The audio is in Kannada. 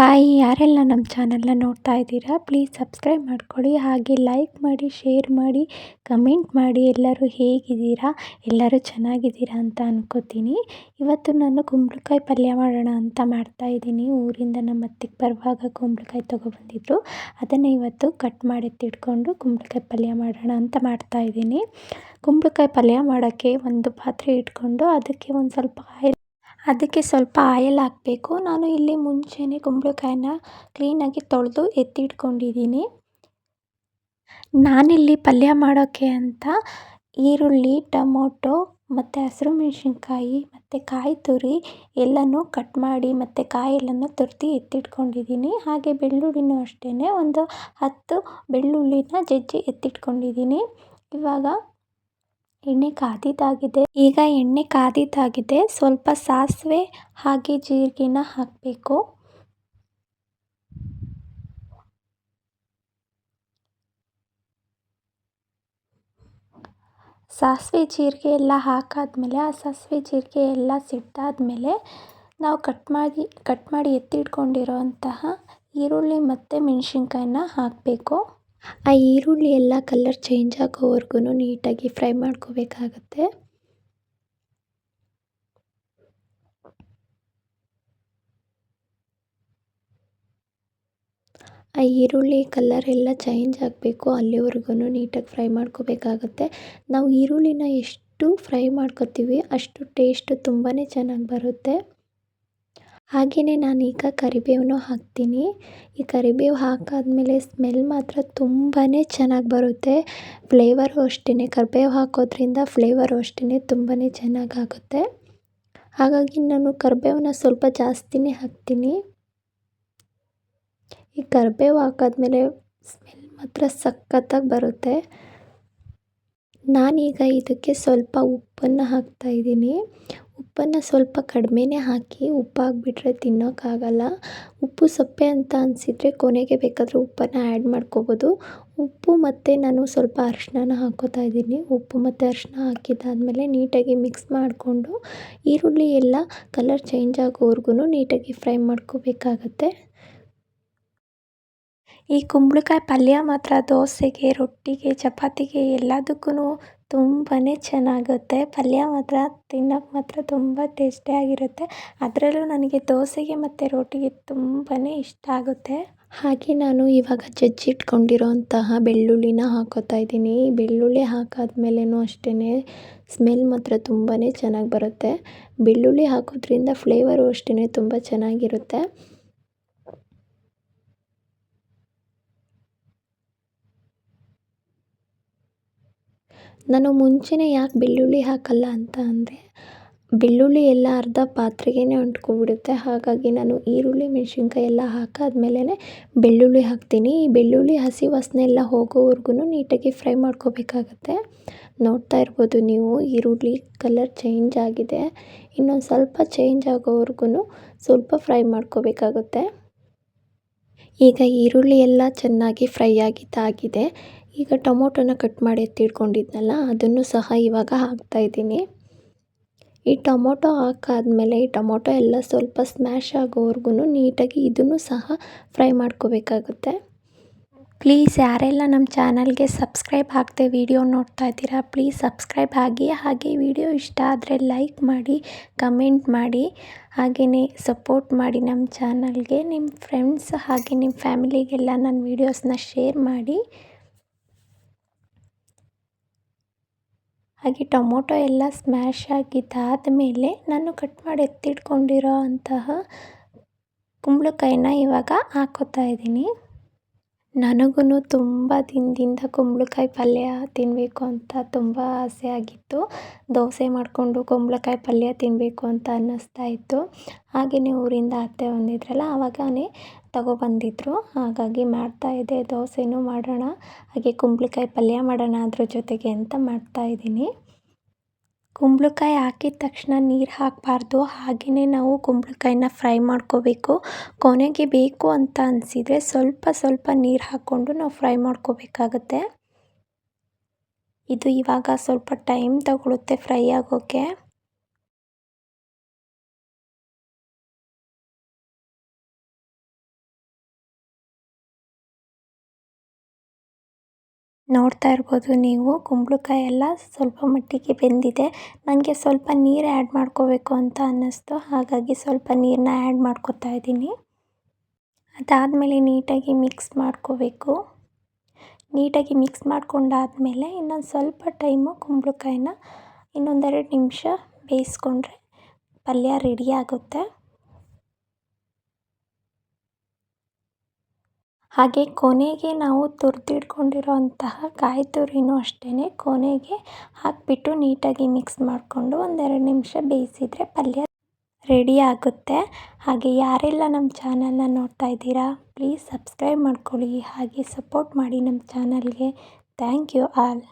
ಹಾಯ್ ಯಾರೆಲ್ಲ ನಮ್ಮ ಚಾನಲ್ನ ನೋಡ್ತಾ ಇದ್ದೀರಾ, ಪ್ಲೀಸ್ ಸಬ್ಸ್ಕ್ರೈಬ್ ಮಾಡ್ಕೊಳ್ಳಿ. ಹಾಗೆ ಲೈಕ್ ಮಾಡಿ, ಶೇರ್ ಮಾಡಿ, ಕಮೆಂಟ್ ಮಾಡಿ. ಎಲ್ಲರೂ ಹೇಗಿದ್ದೀರಾ? ಎಲ್ಲರೂ ಚೆನ್ನಾಗಿದ್ದೀರಾ ಅಂತ ಅನ್ಕೋತೀನಿ. ಇವತ್ತು ನಾನು ಕುಂಬಳಕಾಯಿ ಪಲ್ಯ ಮಾಡೋಣ ಅಂತ ಮಾಡ್ತಾ ಇದ್ದೀನಿ. ಊರಿಂದ ನಮ್ಮ ಅತ್ತಿಗೆ ಬರುವಾಗ ಕುಂಬಳಕಾಯಿ ತೊಗೊಬಂದಿದ್ರು. ಅದನ್ನು ಇವತ್ತು ಕಟ್ ಮಾಡಿ ಎತ್ತಿಟ್ಕೊಂಡು ಕುಂಬಳಕಾಯಿ ಪಲ್ಯ ಮಾಡೋಣ ಅಂತ ಮಾಡ್ತಾ ಇದ್ದೀನಿ. ಕುಂಬಳಕಾಯಿ ಪಲ್ಯ ಮಾಡೋಕ್ಕೆ ಒಂದು ಪಾತ್ರೆ ಇಟ್ಕೊಂಡು ಅದಕ್ಕೆ ಒಂದು ಸ್ವಲ್ಪ ಆಯಿಲ್ ಅದಕ್ಕೆ ಸ್ವಲ್ಪ ಆಯಿಲ್ ಹಾಕಬೇಕು. ನಾನು ಇಲ್ಲಿ ಮುಂಚೆನೇ ಕುಂಬಳಕಾಯನ್ನ ಕ್ಲೀನಾಗಿ ತೊಳೆದು ಎತ್ತಿಟ್ಕೊಂಡಿದ್ದೀನಿ. ನಾನಿಲ್ಲಿ ಪಲ್ಯ ಮಾಡೋಕ್ಕೆ ಅಂತ ಈರುಳ್ಳಿ, ಟೊಮೊಟೊ, ಮತ್ತು ಹಸಿರು ಮೆಣಸಿನ್ಕಾಯಿ, ಮತ್ತು ಕಾಯಿ ತುರಿ ಎಲ್ಲನೂ ಕಟ್ ಮಾಡಿ, ಮತ್ತು ಕಾಯಿ ಎಲ್ಲನೂ ತುರಿದು ಎತ್ತಿಟ್ಕೊಂಡಿದ್ದೀನಿ. ಹಾಗೆ ಬೆಳ್ಳುಳ್ಳಿನೂ ಅಷ್ಟೇ ಒಂದು ಹತ್ತು ಬೆಳ್ಳುಳ್ಳಿನ ಜಜ್ಜಿ ಎತ್ತಿಟ್ಕೊಂಡಿದ್ದೀನಿ. ಇವಾಗ ಎಣ್ಣೆ ಕಾದಿದ್ದಾಗಿದೆ. ಈಗ ಎಣ್ಣೆ ಕಾದಿದ್ದಾಗಿದೆ. ಸ್ವಲ್ಪ ಸಾಸಿವೆ ಹಾಗೆ ಜೀರಿಗೆನ ಹಾಕಬೇಕು. ಸಾಸಿವೆ ಜೀರಿಗೆ ಎಲ್ಲ ಹಾಕಾದ್ಮೇಲೆ, ಆ ಸಾಸಿವೆ ಜೀರಿಗೆ ಎಲ್ಲ ಸಿಟ್ಟಾದಮೇಲೆ ನಾವು ಕಟ್ ಮಾಡಿ ಕಟ್ ಮಾಡಿ ಎತ್ತಿಟ್ಕೊಂಡಿರೋಂತಹ ಈರುಳ್ಳಿ ಮತ್ತು ಮೆಣಸಿನ್ಕಾಯನ್ನ ಹಾಕಬೇಕು. ಆ ಈರುಳ್ಳಿ ಎಲ್ಲ ಕಲ್ಲರ್ ಚೇಂಜ್ ಆಗೋವರೆಗೂ ನೀಟಾಗಿ ಫ್ರೈ ಮಾಡ್ಕೋಬೇಕಾಗತ್ತೆ. ಆ ಈರುಳ್ಳಿ ಕಲ್ಲರ್ ಎಲ್ಲ ಚೇಂಜ್ ಆಗಬೇಕು ಅಲ್ಲಿವರೆಗೂ ನೀಟಾಗಿ ಫ್ರೈ ಮಾಡ್ಕೋಬೇಕಾಗತ್ತೆ. ನಾವು ಈರುಳ್ಳಿನ ಎಷ್ಟು ಫ್ರೈ ಮಾಡ್ಕೋತೀವಿ ಅಷ್ಟು ಟೇಸ್ಟ್ ತುಂಬಾ ಚೆನ್ನಾಗಿ ಬರುತ್ತೆ. ಹಾಗೆಯೇ ನಾನೀಗ ಕರಿಬೇವನ್ನು ಹಾಕ್ತೀನಿ. ಈ ಕರಿಬೇವು ಹಾಕಾದ್ಮೇಲೆ ಸ್ಮೆಲ್ ಮಾತ್ರ ತುಂಬಾ ಚೆನ್ನಾಗಿ ಬರುತ್ತೆ. ಫ್ಲೇವರು ಅಷ್ಟೇ ಕರಿಬೇವು ಹಾಕೋದ್ರಿಂದ ಫ್ಲೇವರು ಅಷ್ಟೇ ತುಂಬಾ ಚೆನ್ನಾಗಾಗುತ್ತೆ ಹಾಗಾಗಿ ನಾನು ಕರಿಬೇವನ್ನ ಸ್ವಲ್ಪ ಜಾಸ್ತಿನೇ ಹಾಕ್ತೀನಿ. ಈ ಕರಿಬೇವು ಹಾಕಾದ್ಮೇಲೆ ಸ್ಮೆಲ್ ಮಾತ್ರ ಸಖತ್ತಾಗಿ ಬರುತ್ತೆ. ನಾನೀಗ ಇದಕ್ಕೆ ಸ್ವಲ್ಪ ಉಪ್ಪನ್ನು ಹಾಕ್ತಾಯಿದ್ದೀನಿ ಉಪ್ಪನ್ನು ಸ್ವಲ್ಪ ಕಡಿಮೆನೇ ಹಾಕಿ ಉಪ್ಪು ಹಾಕ್ಬಿಟ್ರೆ ತಿನ್ನೋಕ್ಕಾಗಲ್ಲ. ಉಪ್ಪು ಸಪ್ಪೆ ಅಂತ ಅನಿಸಿದ್ರೆ ಕೊನೆಗೆ ಬೇಕಾದರೆ ಉಪ್ಪನ್ನು ಆ್ಯಡ್ ಮಾಡ್ಕೋಬೋದು. ಉಪ್ಪು ಮತ್ತು ನಾನು ಸ್ವಲ್ಪ ಅರಿಶಿನ ಹಾಕ್ಕೋತಾ ಇದ್ದೀನಿ. ಉಪ್ಪು ಮತ್ತು ಅರಿಶ್ಣ ಹಾಕಿದ್ದಾದಮೇಲೆ ನೀಟಾಗಿ ಮಿಕ್ಸ್ ಮಾಡಿಕೊಂಡು ಈರುಳ್ಳಿ ಎಲ್ಲ ಕಲರ್ ಚೇಂಜ್ ಆಗೋವರೆಗೂ ನೀಟಾಗಿ ಫ್ರೈ ಮಾಡ್ಕೋಬೇಕಾಗತ್ತೆ. ಈ ಕುಂಬಳಕಾಯಿ ಪಲ್ಯ ಮಾತ್ರ, ದೋಸೆಗೆ, ರೊಟ್ಟಿಗೆ, ಚಪಾತಿಗೆ ಎಲ್ಲದಕ್ಕೂ ತುಂಬಾ ಚೆನ್ನಾಗುತ್ತೆ. ಪಲ್ಯ ಮಾತ್ರ ತಿನ್ನೋಕ್ಕೆ ಮಾತ್ರ ತುಂಬ ಟೇಸ್ಟಿಯಾಗಿರುತ್ತೆ ಅದರಲ್ಲೂ ನನಗೆ ದೋಸೆಗೆ ಮತ್ತು ರೊಟ್ಟಿಗೆ ತುಂಬಾ ಇಷ್ಟ ಆಗುತ್ತೆ. ಹಾಗೆ ನಾನು ಇವಾಗ ಜಜ್ಜಿಟ್ಕೊಂಡಿರೋಂತಹ ಬೆಳ್ಳುಳ್ಳಿನ ಹಾಕೋತಾ ಇದ್ದೀನಿ. ಬೆಳ್ಳುಳ್ಳಿ ಹಾಕಾದ್ಮೇಲೆನೂ ಅಷ್ಟೇ ಸ್ಮೆಲ್ ಮಾತ್ರ ತುಂಬಾ ಚೆನ್ನಾಗಿ ಬರುತ್ತೆ. ಬೆಳ್ಳುಳ್ಳಿ ಹಾಕೋದ್ರಿಂದ ಫ್ಲೇವರು ಅಷ್ಟೇ ತುಂಬ ಚೆನ್ನಾಗಿರುತ್ತೆ. ನಾನು ಮುಂಚೆನೇ ಯಾಕೆ ಬೆಳ್ಳುಳ್ಳಿ ಹಾಕಲ್ಲ ಅಂತ ಅಂದರೆ, ಬೆಳ್ಳುಳ್ಳಿ ಎಲ್ಲ ಅರ್ಧ ಪಾತ್ರೆಗೇ ಅಂಟ್ಕೊಬಿಡುತ್ತೆ ಹಾಗಾಗಿ ನಾನು ಈರುಳ್ಳಿ, ಮೆಣಸಿನ್ಕಾಯಿ ಎಲ್ಲ ಹಾಕಾದ್ಮೇಲೆ ಬೆಳ್ಳುಳ್ಳಿ ಹಾಕ್ತೀನಿ. ಈ ಬೆಳ್ಳುಳ್ಳಿ ಹಸಿ ವಾಸನೆ ಎಲ್ಲ ಹೋಗೋವರೆಗೂ ನೀಟಾಗಿ ಫ್ರೈ ಮಾಡ್ಕೋಬೇಕಾಗತ್ತೆ. ನೋಡ್ತಾ ಇರ್ಬೋದು ನೀವು, ಈರುಳ್ಳಿ ಕಲರ್ ಚೇಂಜ್ ಆಗಿದೆ. ಇನ್ನೊಂದು ಸ್ವಲ್ಪ ಚೇಂಜ್ ಆಗೋವರೆಗೂ ಸ್ವಲ್ಪ ಫ್ರೈ ಮಾಡ್ಕೋಬೇಕಾಗುತ್ತೆ. ಈಗ ಈರುಳ್ಳಿ ಎಲ್ಲ ಚೆನ್ನಾಗಿ ಫ್ರೈ ಆಗಿದ್ದಾಗಿದೆ. ಈಗ ಟೊಮೊಟೊನ ಕಟ್ ಮಾಡಿ ಎತ್ತಿಟ್ಕೊಂಡಿದ್ನಲ್ಲ, ಅದನ್ನು ಸಹ ಇವಾಗ ಹಾಕ್ತಾಯಿದ್ದೀನಿ ಈ ಟೊಮೊಟೊ ಹಾಕಾದ್ಮೇಲೆ, ಈ ಟೊಮೊಟೊ ಎಲ್ಲ ಸ್ವಲ್ಪ ಸ್ಮ್ಯಾಶ್ ಆಗೋವರೆಗೂ ನೀಟಾಗಿ ಇದನ್ನು ಸಹ ಫ್ರೈ ಮಾಡ್ಕೋಬೇಕಾಗುತ್ತೆ. ಪ್ಲೀಸ್ ಯಾರೆಲ್ಲ ನಮ್ಮ ಚಾನಲ್ಗೆ ಸಬ್ಸ್ಕ್ರೈಬ್ ಆಗದೆ ವಿಡಿಯೋ ನೋಡ್ತಾ ಇದ್ದೀರಾ, ಪ್ಲೀಸ್ ಸಬ್ಸ್ಕ್ರೈಬ್ ಆಗಿ, ಹಾಗೆ ವಿಡಿಯೋ ಇಷ್ಟ ಆದರೆ ಲೈಕ್ ಮಾಡಿ, ಕಮೆಂಟ್ ಮಾಡಿ, ಹಾಗೆಯೇ ಸಪೋರ್ಟ್ ಮಾಡಿ ನಮ್ಮ ಚಾನಲ್ಗೆ, ನಿಮ್ಮ ಫ್ರೆಂಡ್ಸ್ ಹಾಗೆ ನಿಮ್ಮ ಫ್ಯಾಮಿಲಿಗೆಲ್ಲ ನನ್ನ ವೀಡಿಯೋಸ್ನ ಶೇರ್ ಮಾಡಿ. ಹಾಗೆ ಟೊಮೊಟೊ ಎಲ್ಲ ಸ್ಮ್ಯಾಶ್ ಆಗಿದ್ದಾದಮೇಲೆ ನಾನು ಕಟ್ ಮಾಡಿ ಎತ್ತಿಟ್ಕೊಂಡಿರೋ ಅಂತಹ ಕುಂಬಳಕಾಯಿನ ಇವಾಗ ಹಾಕೋತಾ ಇದ್ದೀನಿ. ನನಗೂ ತುಂಬ ದಿನದಿಂದ ಕುಂಬಳಕಾಯಿ ಪಲ್ಯ ತಿನ್ನಬೇಕು ಅಂತ ತುಂಬ ಆಸೆ ಆಗಿತ್ತು. ದೋಸೆ ಮಾಡಿಕೊಂಡು ಕುಂಬಳಕಾಯಿ ಪಲ್ಯ ತಿನ್ನಬೇಕು ಅಂತ ಅನ್ನಿಸ್ತಾ ಇತ್ತು. ಹಾಗೆಯೇ ಊರಿಂದ ಅತ್ತೆ ಬಂದಿದ್ರಲ್ಲ, ಆವಾಗನೇ ತಗೊಬಂದಿದ್ರು. ಹಾಗಾಗಿ ಮಾಡ್ತಾಯಿದ್ದೆ ದೋಸೆನೂ ಮಾಡೋಣ. ಹಾಗೆ ಕುಂಬಳಕಾಯಿ ಪಲ್ಯ ಮಾಡೋಣ ಅದ್ರ ಜೊತೆಗೆ ಅಂತ ಮಾಡ್ತಾಯಿದ್ದೀನಿ ಕುಂಬಳಕಾಯಿ ಹಾಕಿದ ತಕ್ಷಣ ನೀರು ಹಾಕಬಾರ್ದು. ಹಾಗೆಯೇ ನಾವು ಕುಂಬಳಕಾಯಿನ ಫ್ರೈ ಮಾಡ್ಕೋಬೇಕು. ಕೊನೆಗೆ ಬೇಕು ಅಂತ ಅನಿಸಿದರೆ ಸ್ವಲ್ಪ ಸ್ವಲ್ಪ ನೀರು ಹಾಕ್ಕೊಂಡು ನಾವು ಫ್ರೈ ಮಾಡ್ಕೋಬೇಕಾಗತ್ತೆ. ಇದು ಇವಾಗ ಸ್ವಲ್ಪ ಟೈಮ್ ತಗೊಳುತ್ತೆ ಫ್ರೈ ಆಗೋಕ್ಕೆ ನೋಡ್ತಾ ಇರ್ಬೋದು ನೀವು. ಕುಂಬಳಕಾಯಿ ಎಲ್ಲ ಸ್ವಲ್ಪ ಮಟ್ಟಿಗೆ ಬೆಂದಿದೆ. ನನಗೆ ಸ್ವಲ್ಪ ನೀರು ಆ್ಯಡ್ ಮಾಡ್ಕೋಬೇಕು ಅಂತ ಅನ್ನಿಸ್ತು. ಹಾಗಾಗಿ ಸ್ವಲ್ಪ ನೀರನ್ನ ಆ್ಯಡ್ ಮಾಡ್ಕೊತಾ ಇದ್ದೀನಿ. ಅದಾದಮೇಲೆ ನೀಟಾಗಿ ಮಿಕ್ಸ್ ಮಾಡ್ಕೋಬೇಕು. ನೀಟಾಗಿ ಮಿಕ್ಸ್ ಮಾಡ್ಕೊಂಡಾದಮೇಲೆ ಇನ್ನೊಂದು ಸ್ವಲ್ಪ ಟೈಮು ಕುಂಬಳಕಾಯಿನ ಇನ್ನೊಂದೆರಡು ನಿಮಿಷ ಬೇಯಿಸ್ಕೊಂಡ್ರೆ ಪಲ್ಯ ರೆಡಿ ಆಗುತ್ತೆ. ಹಾಗೆ ಕೊನೆಗೆ ನಾವು ತುರಿದಿಟ್ಕೊಂಡಿರೋಂತಹ ಕಾಯಿ ತುರಿನೂ ಅಷ್ಟೇ ಕೊನೆಗೆ ಹಾಕಿಬಿಟ್ಟು ನೀಟಾಗಿ ಮಿಕ್ಸ್ ಮಾಡಿಕೊಂಡು ಒಂದೆರಡು ನಿಮಿಷ ಬೇಯಿಸಿದರೆ ಪಲ್ಯ ರೆಡಿ ಆಗುತ್ತೆ. ಹಾಗೆ ಯಾರೆಲ್ಲ ನಮ್ಮ ಚಾನಲನ್ನ ನೋಡ್ತಾ ಇದ್ದೀರಾ, ಪ್ಲೀಸ್ ಸಬ್ಸ್ಕ್ರೈಬ್ ಮಾಡ್ಕೊಳ್ಳಿ. ಹಾಗೆ ಸಪೋರ್ಟ್ ಮಾಡಿ ನಮ್ಮ ಚಾನಲ್ಗೆ. Thank you all.